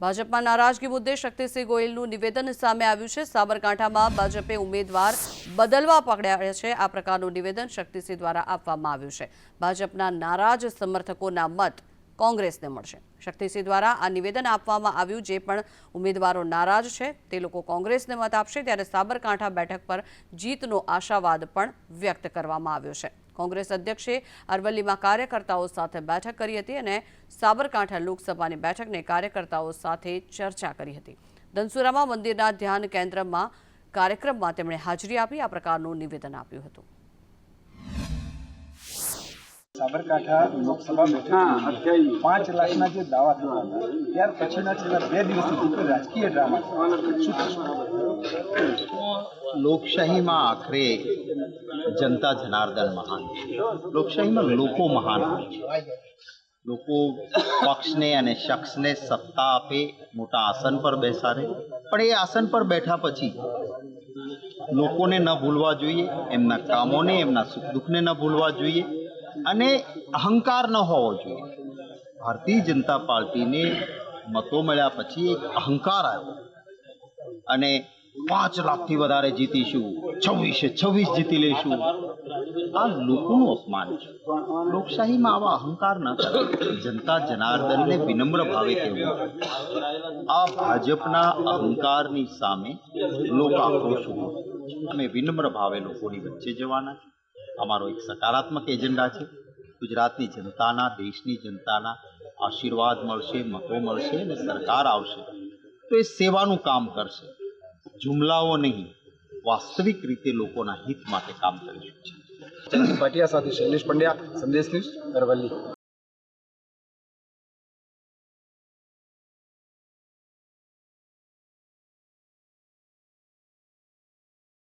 ભાજપમાં નારાજગી મુદ્દે શક્તિસિંહ ગોયલનું નિવેદન સામે આવ્યું છે. સાબરકાંઠામાં ભાજપે ઉમેદવાર બદલવા પકડ્યા છે. આ પ્રકારનું નિવેદન શક્તિસિંહ દ્વારા આપવામાં આવ્યું છે. ભાજપના નારાજ સમર્થકોના મત કોંગ્રેસને મળશે. શક્તિસિંહ દ્વારા આ નિવેદન આપવામાં આવ્યું જે પણ ઉમેદવારો નારાજ છે તે લોકો કોંગ્રેસને મત આપશે ત્યારે સાબરકાંઠા બેઠક પર જીતનો આશાવાદ પણ વ્યક્ત કરવામાં આવ્યો છે. કોંગ્રેસ અધ્યક્ષે અરવલ્લીમાં કાર્યકર્તાઓ સાથે બેઠક કરી હતી અને સાબરકાંઠા લોકસભાની બેઠકને કાર્યકર્તાઓ સાથે ચર્ચા કરી હતી. ધનસુરામાં મંદિરના ધ્યાન કેન્દ્રમાં કાર્યક્રમમાં તેમણે હાજરી આપી આ પ્રકારનું નિવેદન આપ્યું હતું. સાબરકાંઠા લોકસભા બેઠક પાંચ લાખના જે દાવા થતા હતા ત્યાર પછીના છેલ્લા બે દિવસથી કોઈ રાજકીય ડ્રામા. શું થશે? લોકશાહીમાં આખરે જનતા જનાર્દન મહાન છે. લોકશાહીમાં લોકો મહાન હોય છે. લોકો પક્ષને અને શખ્સને સત્તા આપે મોટા આસન પર બેસાડે. પણ એ આસન પર બેઠા પછી લોકોને ન ભૂલવા જોઈએ એમના કામોને એમના સુખ દુઃખને ન ભૂલવા જોઈએ. અને અહંકાર ન હોવો જોઈએ. ભારતીય જનતા પાર્ટીને મતો મળ્યા પછી એક અહંકાર આવ્યો. અને પાંચ લાખથી વધારે જીતીશું, છવ્વીસે છવ્વીસ જીતી લઈશું. આ લોકોનું અપમાન છે. લોકશાહીમાં આવા અહંકાર ન કરે. જનતા જનાર્દનને વિનમ્ર ભાવે કહેવું આ ભાજપના અહંકારની સામે લોક આક્રોશ ઊભો અમે વિનમ્ર ભાવે લોકોની વચ્ચે જવાના છે અમારો એક સકારાત્મક એજન્ડા છે. ગુજરાતની જનતાના, દેશની જનતાના આશીર્વાદ મળશે મતો મળશે અને સરકાર આવશે. તો એ સેવાનું કામ કરશે. જુમલાઓ નહીં, વાસ્તવિક રીતે લોકોના હિત માટે કામ કરીશું પાટિયા સાથે શૈલેષ પંડ્યા, સંદેશ ન્યૂઝ અરવલ્લી.